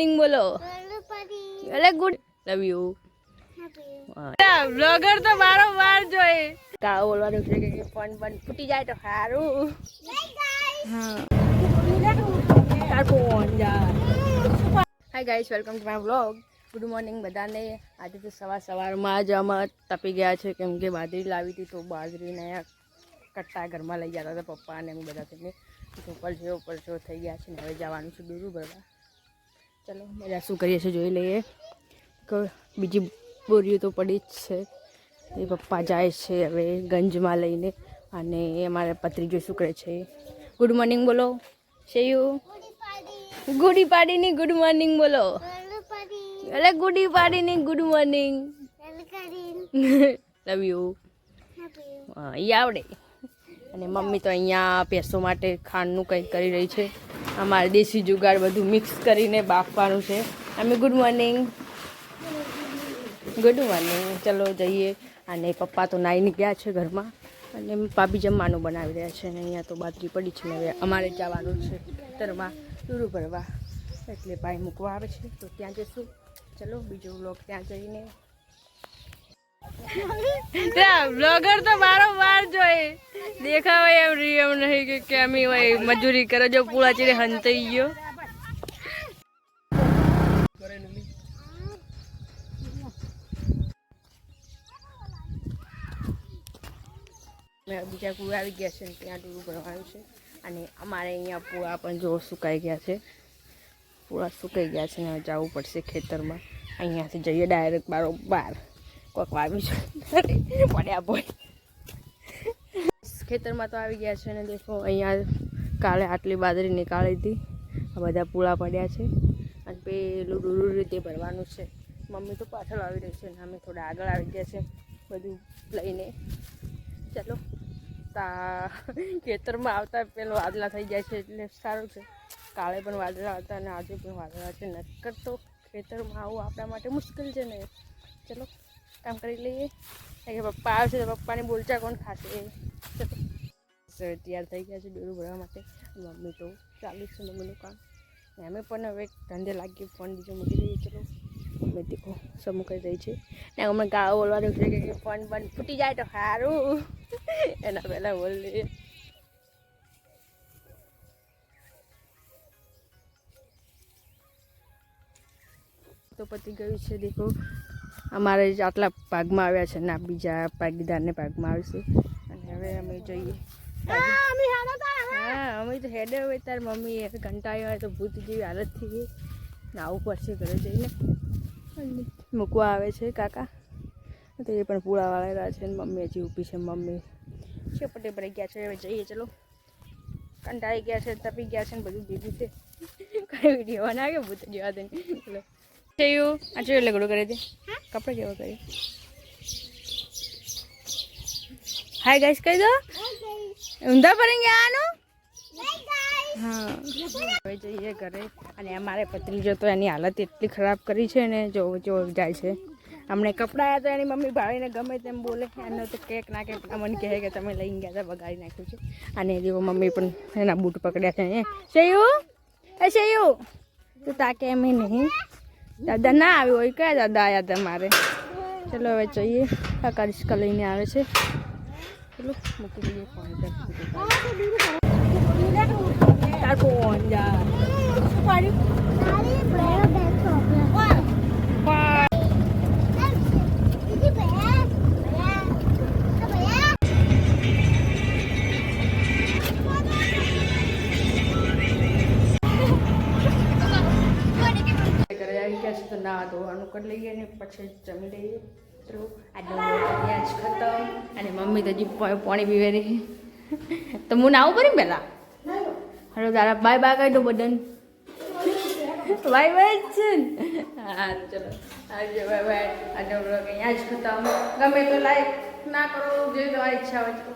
Morning બોલો. એટલે good love you blogger તો મારો વાર જોઈએ કા બોલવાનું છે કે ફોન બન ફૂટી જાય તો સારું hi guys welcome to my vlog good morning બધાને. આજે તો સવાર સવારમાં જ આમાં તપી ગયા છે કેમ કે બાજરી લાવી હતી તો બાજરીને કટ્ટા ઘરમાં લઈ જતા હતા પપ્પા અને એમ બધા થઈને. ઉપર છે ઉપર છો થઈ ગયા છે ને હવે જવાનું છે દૂર ભરવા ચલો બધા શું કરીએ છીએ જોઈ લઈએ. કે બીજી બોરીઓ તો પડી જ છે. એ પપ્પા જાય છે હવે ગંજમાં લઈને અને અમારે પત્રીજો શું કરે છે? ગુડ મોર્નિંગ બોલો. શેયું ગુડી પાડીની ગુડ મોર્નિંગ બોલો. અરે ગુડી પાડીની ગુડ મોર્નિંગ લવ યુ અહીંયા આવડે. અને મમ્મી તો અહીંયા પેસો માટે ખાંડનું કંઈક કરી રહી છે. અમારે દેશી જુગાડ બધું મિક્સ કરીને બાફવાનું છે. અમે ગુડ મોર્નિંગ ગુડ મોર્નિંગ ચલો જઈએ. અને પપ્પા તો નાઈને ગયા છે ઘરમાં. અને ભાભી જમવાનું બનાવી રહ્યા છે અને અહીંયા તો બાજરી પડી છે હવે અમારે જવાનું છે તરમાં દૂરું ભરવા. એટલે ભાઈ મૂકવા આવે છે. તો ત્યાં જઈશું. ચલો બીજો વ્લોગ ત્યાં જઈને. બ્લોગર તો મારો વાર જોઈએ દેખાવે એમ રહી એમ નહીં કે કેમ હોય મજૂરી કરે. જો પૂળા ચીરે હંતાઈ ગયો. બીજા કુવા આવી ગયા છે ત્યાં ડૂરું ભરવાનું છે. અને અમારે અહીંયા પૂળા પણ જો સુકાઈ ગયા છે. પૂળા સુકાઈ ગયા છે ને જવું પડશે ખેતરમાં. અહીંયાથી જઈએ ડાયરેક્ટ બારો બાર કોક વાવી છે પડ્યા ભાઈ ખેતરમાં તો આવી ગયા છે ને દેખો, અહીંયા કાલે આટલી બાજરી નીકાળી હતી. આ બધા પૂળા પડ્યા છે. અને પેલું ડૂરું રીતે ભરવાનું છે. મમ્મી તો પાછળ આવી રહી છે અને અમે થોડા આગળ આવી ગયા છે. બધું લઈને. ચાલો, તા ખેતરમાં આવતા પેલો વાદળા થઈ જાય છે એટલે સારું છે. કાલે પણ વાદળા હતા અને આજે પણ વાદળા છે. નક્કર તો ખેતરમાં આવવું આપણા માટે મુશ્કેલ છે ને. ચલો. કામ કરી લઈએ. કે પપ્પા આવશે તો પપ્પાની બોલચા કોણ ખાશે તૈયાર થઈ ગયા છે દોરું ભરવા માટે. મમ્મી તો ચાલુ છે મમ્મીનું કામ. અમે પણ હવે ધંધે લાગીએ ફોન બીજો મૂકી દઈએ. ચલો, મમ્મી દેખો સમૂહ કરી રહી છે. ને અમે ગાળો બોલવાનું છે કે ફોન બંધ ફૂટી જાય તો સારું એના પહેલાં બોલ લઈએ તો પતી ગયું છે દેખો અમારે આટલા ભાગમાં આવ્યા છે. ને બીજા ભાગીદારને ભાગમાં આવશે. અને હવે અમે જોઈએ. હા અમે તો હેડે હવે તાર મમ્મી એક ઘંટા આવ્યા તો ભૂત જેવી હાલત થઈ ગઈ. ને આવવું પડશે ઘરે જઈને. મૂકવા આવે છે કાકા. તો એ પણ પૂળા વાળેલા છે ને મમ્મી હજી ઊભી છે મમ્મી. છે પટે ભરાઈ ગયા છે હવે જઈએ ચલો. કંટાળી ગયા છે તપી ગયા છે ને બધું દીધું છે કઈ વીડિયો બનાવ્યો ભૂત જેવા દઈને ચલો. થયું આ જોયું લગડું કરી દે કપડે કેવો કર્યો? હાય ગાઈસ કહી દો. ઊંધા ગયા આનું? હા. હવે જઈએ ઘરે અને અમારે પત્રીજો તો એની હાલત એટલી ખરાબ કરી છે ને, જો જો જાય છે. અમને કપડાં તો એની મમ્મી ભાળીને ગમે તેમ બોલે. એનો તો કેક ના કેક મને કહે કે તમે લઈને ગયા હતા બગાડી નાખ્યું છે. અને જેવો મમ્મી પણ એના બૂટ પકડ્યા છે એ શેયું? એ શેયું? તું તાકે એમ નહીં. દાદા ના આવ્યો હોય, કયા દાદા આવ્યા તમારે? ચલો હવે જઈએ. કાકા રિસ્કા લઈને આવે છે. ચલો, મૂકી દઈએ ના ધોવાનું કરી લઈએ ને પછી જમી લઈએ. તો આજનો ત્યાં જ ખતમ અને મમ્મી તો હજી પાણી પીવે રહી તો હું નાવું કરી પહેલાં? હલો તારા બાય બાય કહી દો બધાને. બાય બાય છે ને? હા ચલો. આજે બાય બાય. આ vlog અહીંયા જ ખતમ. ગમે તો લાઈક ના કરો, જે ઈચ્છા હોય તો.